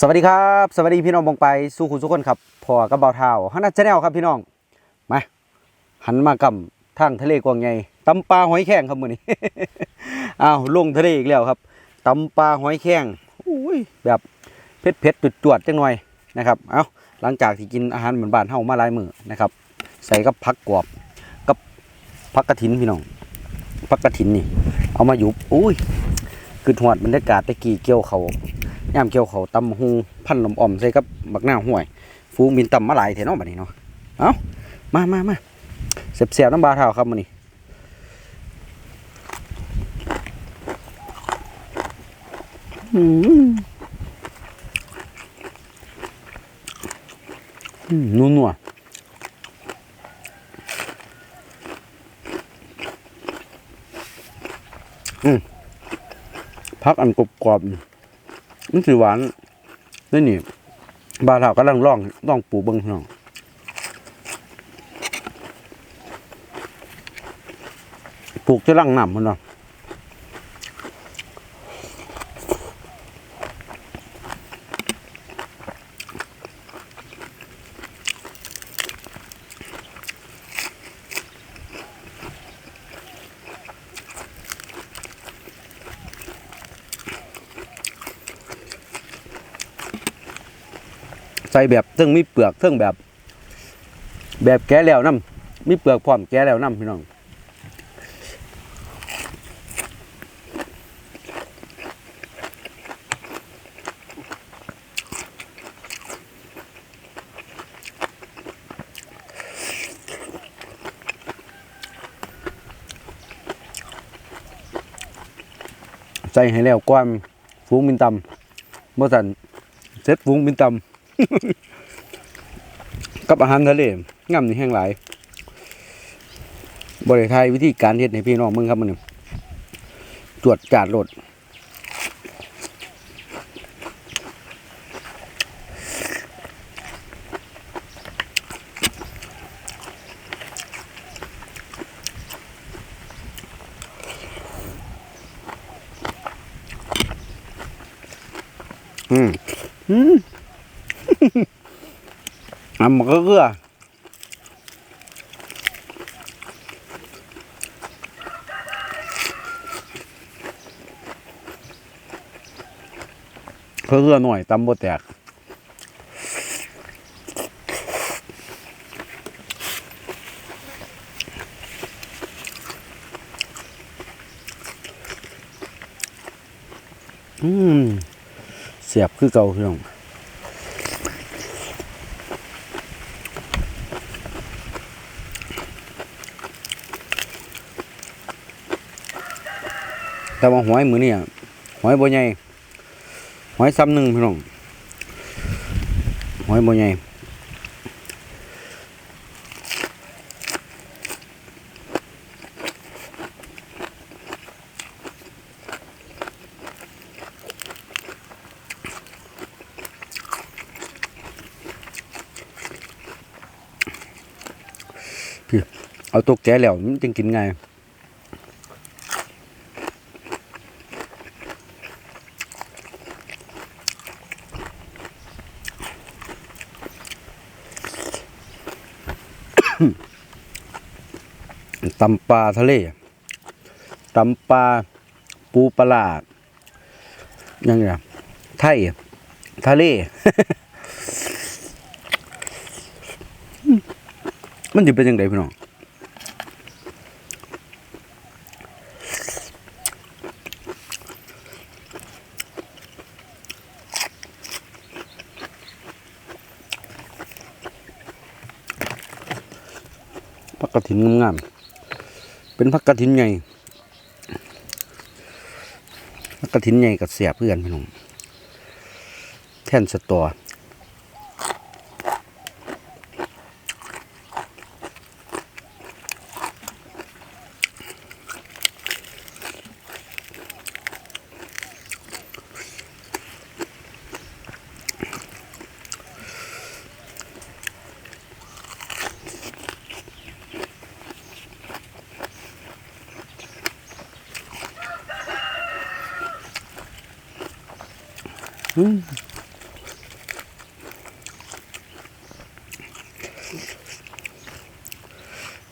สวัสดีครับสวัสดีพี่น้องบงไปสู้คุณทุกคนครับพอกับเบาเท้าฮันนัชแนลครับพี่น้องมาหันมากำทางทะเลกวางใหญ่ตำปลาหอยแข้งครับมือนี้อ้าวลงทะเลอีกแล้วครับตำปลาหอยแข้งอุ้ยแบบเผ็ดเผ็ดจุดจวดจังหน่อยนะครับเอาหลังจากที่กินอาหารเหมือนบ้านเฮามาหลายมื้อนะครับ ใส่กับผักกรอบกับผักกระถินพี่น้องผักกระถินนี่ เอามาหยุบอุ้ย คือหวดบรรยากาศตะกี้เกี่ยวเขาย่ามเกี่ยวเขาตำหูพันลมอ่อมใส่กับบักหน้าห่วย ฟูงบินตำมาหลายเถอะเนาะบัดนี้เนาะเอามามามาเสียบเสียบๆน้ำบาเท้าครับมันนี่อืมอืมนัวนัวอืม พักอันกรอบกรอบๆนี่มันสีหวานนี่นี่บาเท่ากำลังร่องร่องปลูกเบิ้งน้องปลูกจะร่างน้ำมันเนาะ ส่แบบเทิงมีเปลือกเทิงแบบ แบบแก่แล้วน้ำมีเปลือกพร้อมแก่แล้วน้ำพี่น้องใส่ให้แล้วก้อนฟูงบินตำเมื่อสันเซ็ตฟูงบินตำ กับอาหารทะเลงามนี่แห้งหลายบริไทยวิธีการเฮ็ดให้พี่น้องมึงครับมันนี่ตรวจจาดรถอืมอืม อะมันก็เกลือเพื่อหน่อยตำบดแตกอืมเสียบคือเก่าพี่น้อง แต่ว่าหอยมือนี่หอยบ่ใหญ่หอยซ้ำหนึ่งพี่น้องหอยบ่ใหญ่เอาตัวแก่แล้วมันจึงกินง่าย ตำปลาทะเลตำปลาปูปลาร้ายังไงไทยทะเล มันจะเป็นยังไงพี่น้องผักกระถินงามๆ เป็นพักกระถินใหญ่ผักกระถินใหญ่กับเสียบเพื่อนพี่น้องแท่นสตอ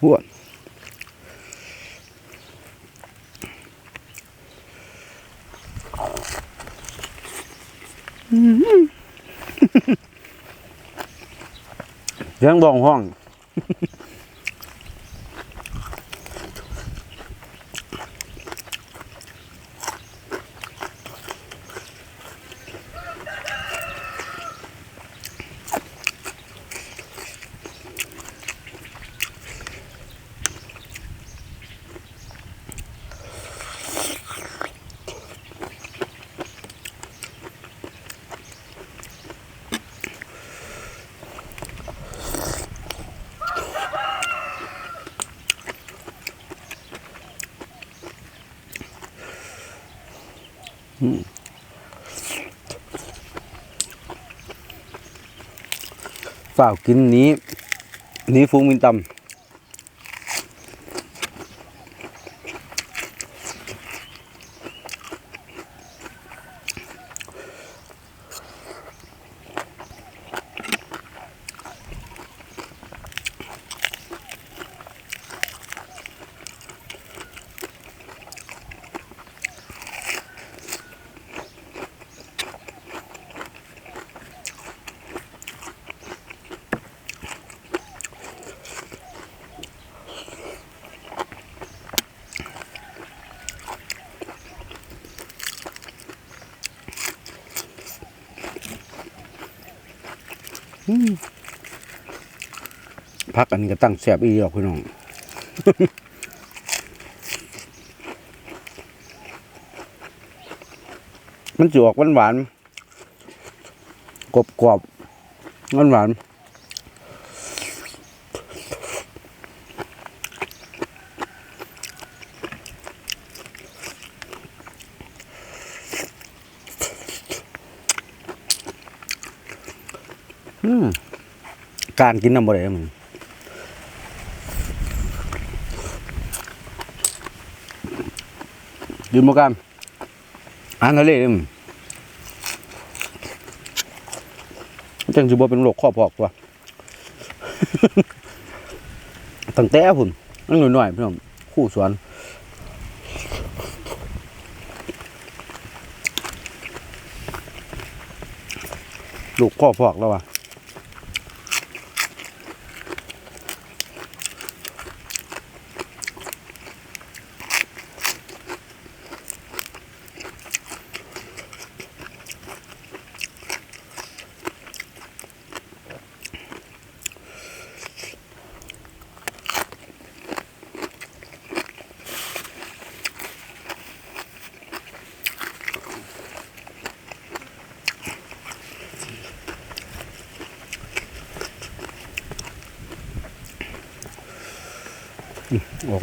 อ้วนยังบองห้อง ฝ้ากินนี้ นี้ฟูงมินตำ พักอันนี้ก็ตั้งแสบอีหรอกพี่น้องมันจะออกหวานหวานกรอบกรอบหวานหวาน การกินน้ำบ่ได้มันยืนมกันอ่านทะเลเด้มจังสิบ่เป็นโรคข้อพอกตัวตั้งแต่พุ่นนั่งหน่อยๆพี่น้องคู่สวนลูกข้อพอกแล้วว่ะ ออ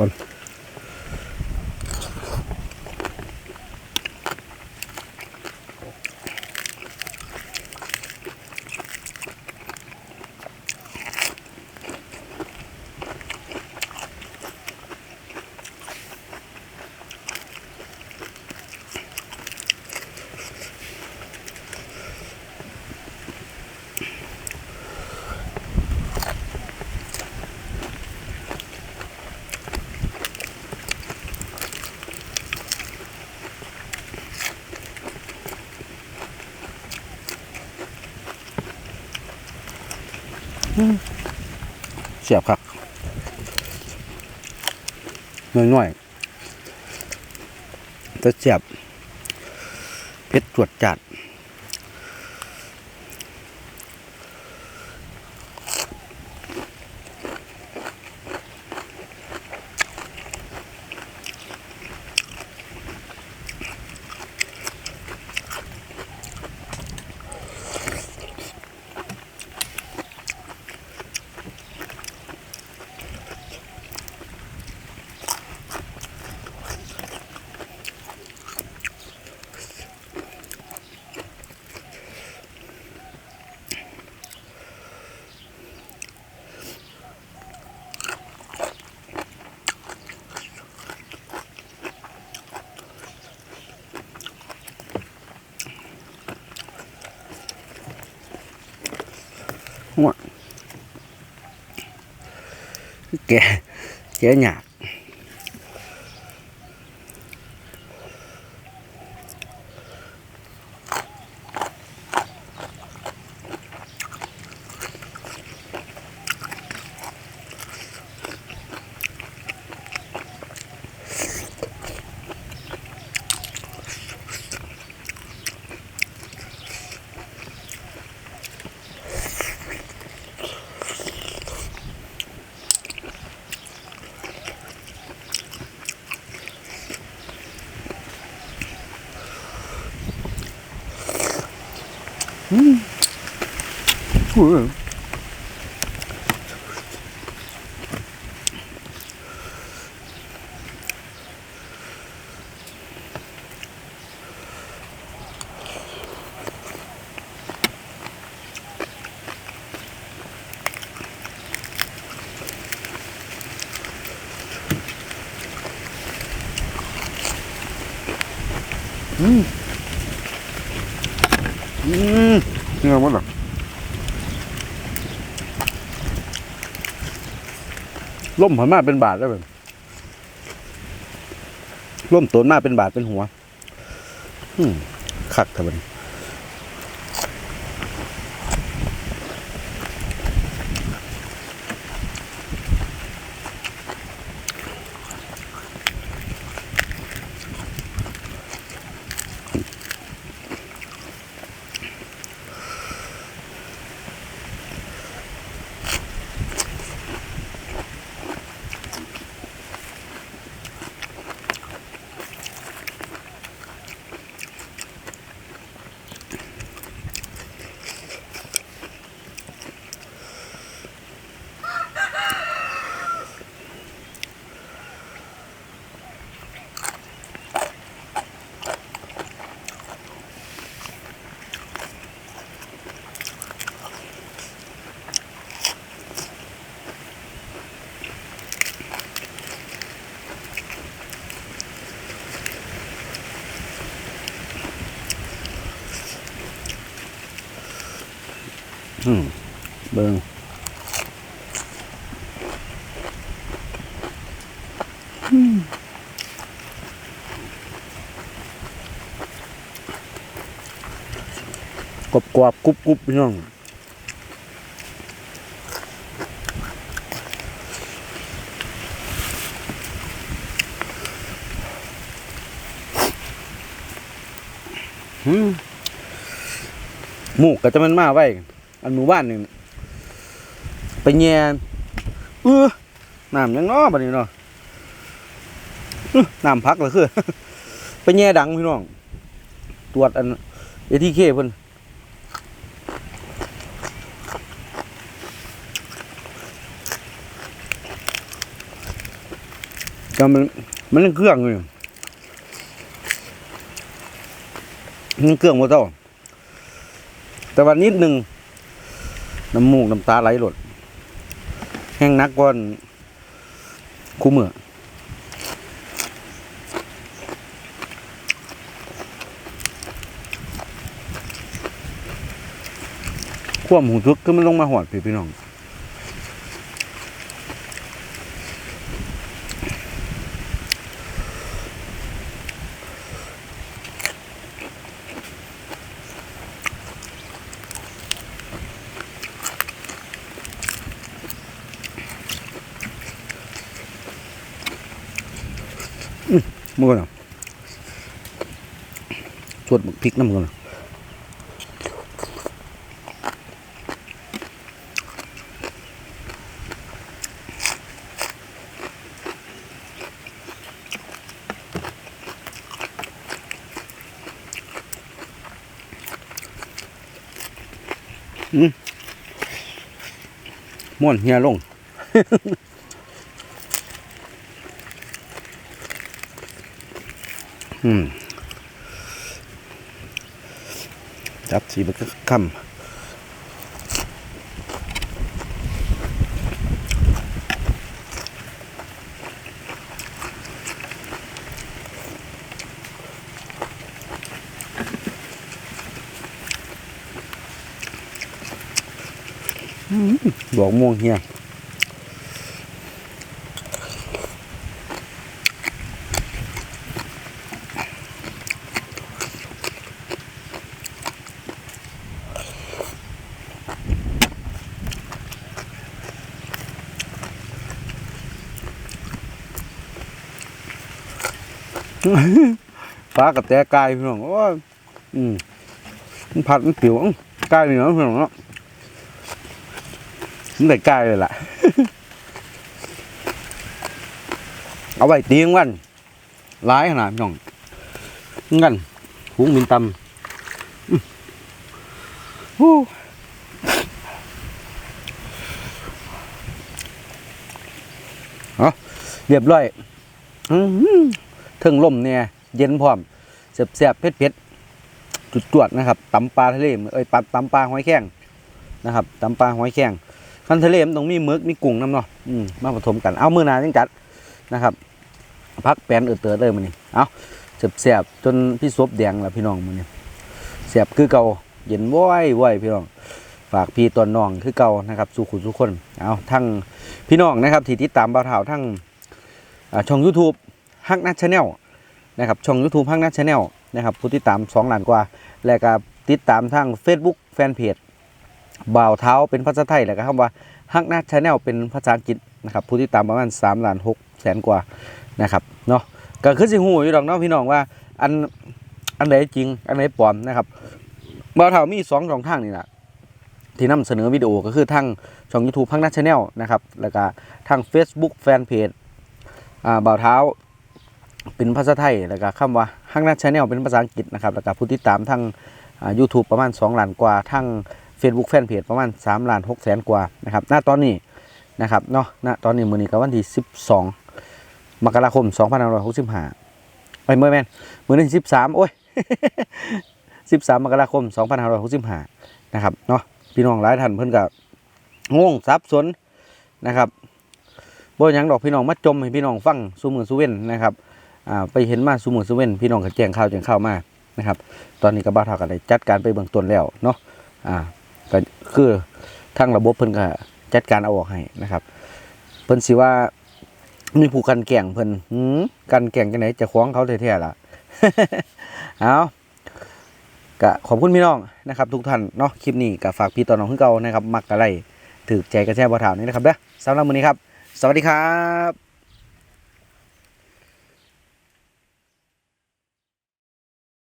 เสียบครับน้อยๆแต่เสียบเพชรตรวจจัด kè, kẻ nhạc กะ อืมนี่ไงวะล่ะล่มหันมาเป็นบาทแล้วแบบล่มตัวมาเป็นบาทเป็นหัวอืมคักทะบันอืม เบิงกรอบกรอบกรุบกรุบพี่น้องหมูกก็จะมันมาไว้ อันหมู่บ้านนี่ ไปแย่เออน้ำยังน้อบัดนี้เนาะน้ำพักเหรอคือ ไปแย่ดังพี่น้อง ตรวจอันเอทีเคเพิ่นก็มันมันเครื่องอยู่ยังเครื่องบ่เท่าแต่วันนิดหนึ่งน้ำมูกน้ำตาไหลหลด แห้งนักก่อนคู่มือความหูทุกข์ก็มันลงมาหอดพี่พี่น้อง มือก่อนชวดพริกน้ำมือก่อนอืมม่วนเฮียลง อืมจับสีมันก็คำบอกม่วงเฮีย ฟ้ากับแต่กายพี่น้องโอ้ยอืมมันผัดมันปิวอื้อกายนี่เนาะพี่น้องเนาะมันได้กายเลยล่ะ เอาไว้ตีงวันร้ายขนาดพี่น้องงั้นหุงมินตำอื้อฮู้เอาเรียบร้อย อื้อหือ เทิงล่มเนี่ยเย็นพร้อมเสียบเสียบเผ็ดเผ็ดจุดจวดนะครับตำปลาทะเลเอ้ยปลาตำปลาหอยแข้งนะครับตำปลาหอยแข้งคันทะเลมันต้องมีหมึกมีกุ้งน้ำเนาะอืมมาผสมกันเอามือหนาจังจัดนะครับพักแปนเออเตอเลยมันนี่เอาเสียบเสียบจนพี่ซบแดงแล้วพี่น้องมันนี่เสียบคือเก่าเย็นว้อยว้อยพี่น้องฝากพี่ตัวน้องคือเก่านะครับสู่ขุนสุคนเอาทั้งพี่น้องนะครับที่ติดตามบ่าวเฒ่าทั้งช่อง YouTube ฮักนัทชาแนลนะครับช่อง YouTube ฮักนัทชาแนลนะครับผู้ติดตาม2ล้านกว่า และก็ติดตามทาง Facebook แฟนเพจบ่าวเท้าเป็นภาษาไทยแล้วก็คำว่าฮักนัทชาแนลเป็นภาษาอังกฤษนะครับผู้ติดตามประมาณ3ล้าน6แสนกว่านะครับเนาะก็คือสิฮู้อยู่ดอกเนาะพี่น้องว่าอันอันไหนจริง อันไหนปลอมนะครับบ่าวเท้ามี2ช่องทางนี่แหละที่นำเสนอวิดีโอก็คือทางช่อง YouTube ฮักนัทชาแนลนะครับ แล้วก็ทาง Facebook แฟนเพจอ่าบ่าวเท้า เป็นภาษาไทยแล้วก็คำว่าฮักนัทชาแนลเป็นภาษาอังกฤษนะครับแล้วก็ผู้ติดตามทั้งอ่า YouTube ประมาณ 2 ล้านกว่าทั้ง Facebook แฟนเพจประมาณ3ล้าน6แสนกว่านะครับณตอนนี้นะครับเนาะณตอนนี้มื้อนี้ก็วันที่ 12 มกราคม 2565ไปเมื่อแม่นมื้อนี้13 โอ้ย 13 มกราคม 2565 นะครับเนาะพี่น้องหลายท่านเพิ่นก็งงสับสนนะครับบ่หยังดอกพี่น้องมาจมให้พี่น้องฟังซูมือซูเว่นนะครับ อ่าไปเห็นมาซูมือซูเว่นพี่น้องก็แจ้งข่าวแจ้งข่าวมานะครับ ตอนนี้ก็บ้าเท่ากันได้จัดการไปเบื้องต้นแล้วเนาะอ่าก็คือทางระบบเพิ่นก็จัดการเอาออกให้นะครับ เพิ่นสิว่ามีผู้กันแก่งเพิ่นหืมกันแก่งจังไหนจะคว้องเขาแท้ๆล่ะเอาก็ขอบคุณพี่น้องนะครับ ทุกท่านเนาะคลิปนี้ก็ฝากพี่ต่อน้องคือเก่านะครับ มักอะไรถือใจกระแช่บ่ถามนี่นะครับเด้อสำหรับมื้อนี้ครับ สวัสดีครับ